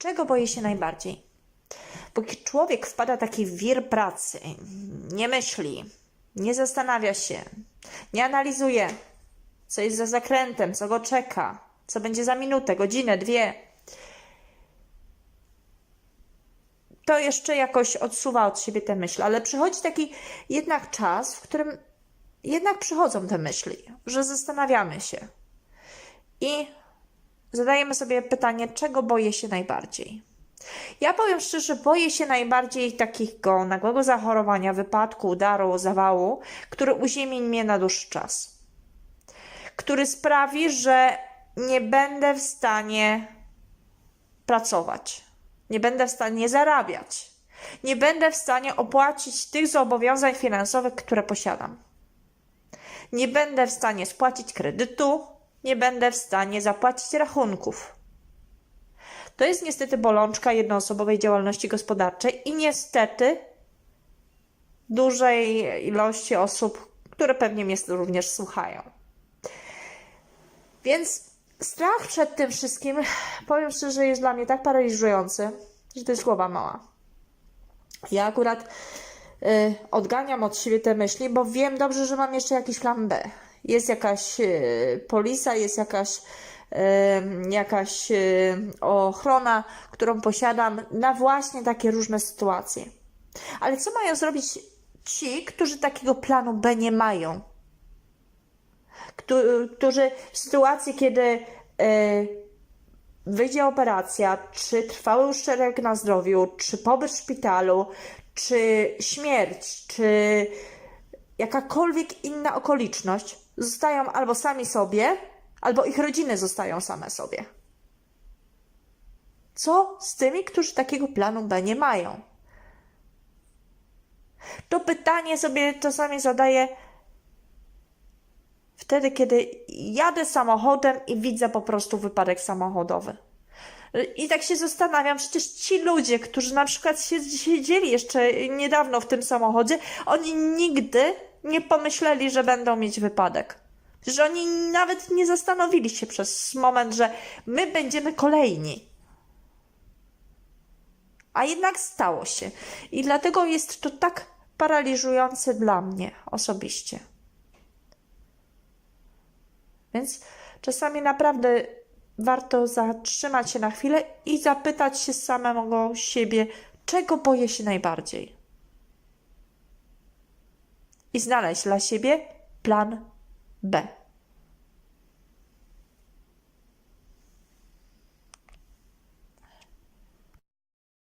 Czego boję się najbardziej? Bo człowiek wpada taki wir pracy, nie myśli, nie zastanawia się, nie analizuje, co jest za zakrętem, co go czeka, co będzie za minutę, godzinę, dwie. To jeszcze jakoś odsuwa od siebie te myśli, ale przychodzi taki jednak czas, w którym jednak przychodzą te myśli, że zastanawiamy się i zadajemy sobie pytanie, czego boję się najbardziej. Ja powiem szczerze, boję się najbardziej takiego nagłego zachorowania, wypadku, udaru, zawału, który uziemi mnie na dłuższy czas. Który sprawi, że nie będę w stanie pracować, nie będę w stanie zarabiać, nie będę w stanie opłacić tych zobowiązań finansowych, które posiadam. Nie będę w stanie spłacić kredytu, nie będę w stanie zapłacić rachunków. To jest niestety bolączka jednoosobowej działalności gospodarczej i niestety dużej ilości osób, które pewnie mnie również słuchają. Więc strach przed tym wszystkim, powiem szczerze, jest dla mnie tak paraliżujący, że to jest głowa mała. Ja akurat y, odganiam od siebie te myśli, bo wiem dobrze, że mam jeszcze jakiś plan B. Jest jakaś y, polisa, jest jakaś, y, jakaś y, ochrona, którą posiadam na właśnie takie różne sytuacje. Ale co mają zrobić ci, którzy takiego planu B nie mają? Któ- którzy w sytuacji, kiedy wyjdzie operacja, czy trwały uszczerbek na zdrowiu, czy pobyt w szpitalu, czy śmierć, czy jakakolwiek inna okoliczność, zostają albo sami sobie, albo ich rodziny zostają same sobie. Co z tymi, którzy takiego planu B nie mają? To pytanie sobie czasami zadaję wtedy, kiedy jadę samochodem i widzę po prostu wypadek samochodowy. I tak się zastanawiam, przecież ci ludzie, którzy na przykład siedzieli jeszcze niedawno w tym samochodzie, oni nigdy nie pomyśleli, że będą mieć wypadek. Że oni nawet nie zastanowili się przez moment, że my będziemy kolejni. A jednak stało się. I dlatego jest to tak paraliżujące dla mnie osobiście. Więc czasami naprawdę warto zatrzymać się na chwilę i zapytać się samego siebie, czego boję się najbardziej. I znaleźć dla siebie plan B.